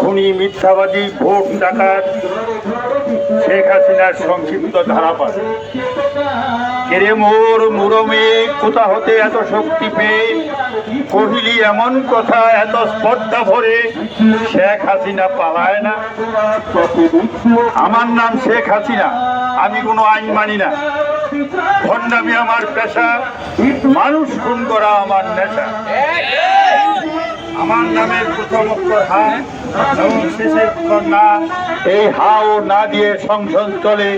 খুনি মিথ্যাবাদী, ভোট ডাকাত শেখ হাসিনার সংক্ষিপ্ত ধারাপাত কেরে মোর মুরমে কোথা হতে এত শক্তি পেয়ে? কহিলি, এমন কথা এত স্পর্ধা ভরে শেখ হাসিনা পালায় না। আমার নাম শেখ হাসিনা, আমি কোনো আইন মানি না। ভণ্ডামি আমার পেশা, মানুষ খুন করা আমার নেশা। আমার নামের প্রথম অক্ষর হা এবং শেষের অক্ষর না। এই হা ও না দিয়ে সংশোধন চলে।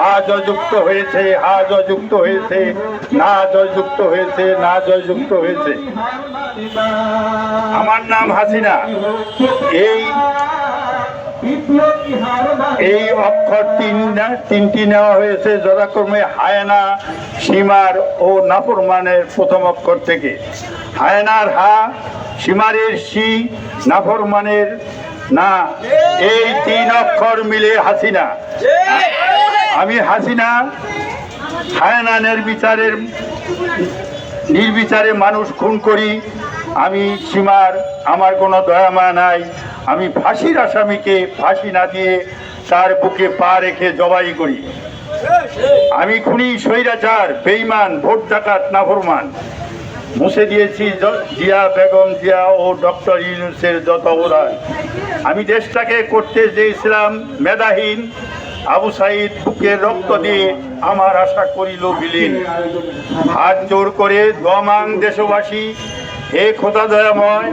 হা যুক্ত হয়েছে হা যুক্ত হয়েছে না যুক্ত হয়েছে না যুক্ত হয়েছে। আমার নাম হাসিনা। এই এই অক্ষর তিন তিনটি নেওয়া হয়েছে যথাক্রমে হায়না সীমার ও নাফরমানের প্রথম অক্ষর থেকে। হায়নার হা সীমারের সি নাফরমানের না এই তিন অক্ষর মিলে হাসিনা। আমি হাসিনা হায়না নির্বিচারের নির্বিচারে মানুষ খুন করি। আমি সীমার, আমার কোনো দয়া মায়া নাই। আমি ফাঁসির আসামিকে ফাঁসি না দিয়ে তার বুকে পা রেখে জবাই করি। আমি খুনি স্বৈরাচার বেইমান ভোট ডাকাত নাফরমান মুছে দিয়েছি জিয়া বেগম জিয়া ও ডক্টর ইউনুসের যত অবদান আমি দেশটাকে করতে চেয়েছিলাম মেধাহীন, আবু সাইদ বুকে রক্ত দিয়ে আমার আশা করিল বিলীন। হাত জোর করে দমাং দেশবাসী, হে খোদা দয়াময়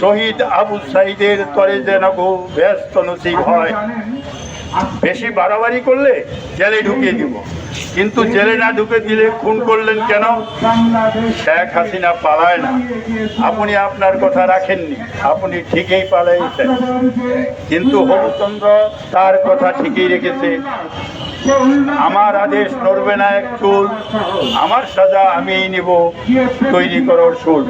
শহীদ আবু সাইদের তরে যেন ব্যস্ত নসিব হয়। বেশি বাড়াবাড়ি করলে জেলে ঢুকিয়ে দিব। কিন্তু জেলে না ঢুকে দিলে খুন করলেন কেন? শেখ হাসিনা পালায় না। আপনি আপনার কথা রাখেননি। আপনি ঠিকই পালাইছেন। কিন্তু হরচন্দ্র তার কথা ঠিকই রেখেছে। আমার আদেশ নড়বে না এক চুল। আমার সাজা আমিই নিব। তৈরি করো সুর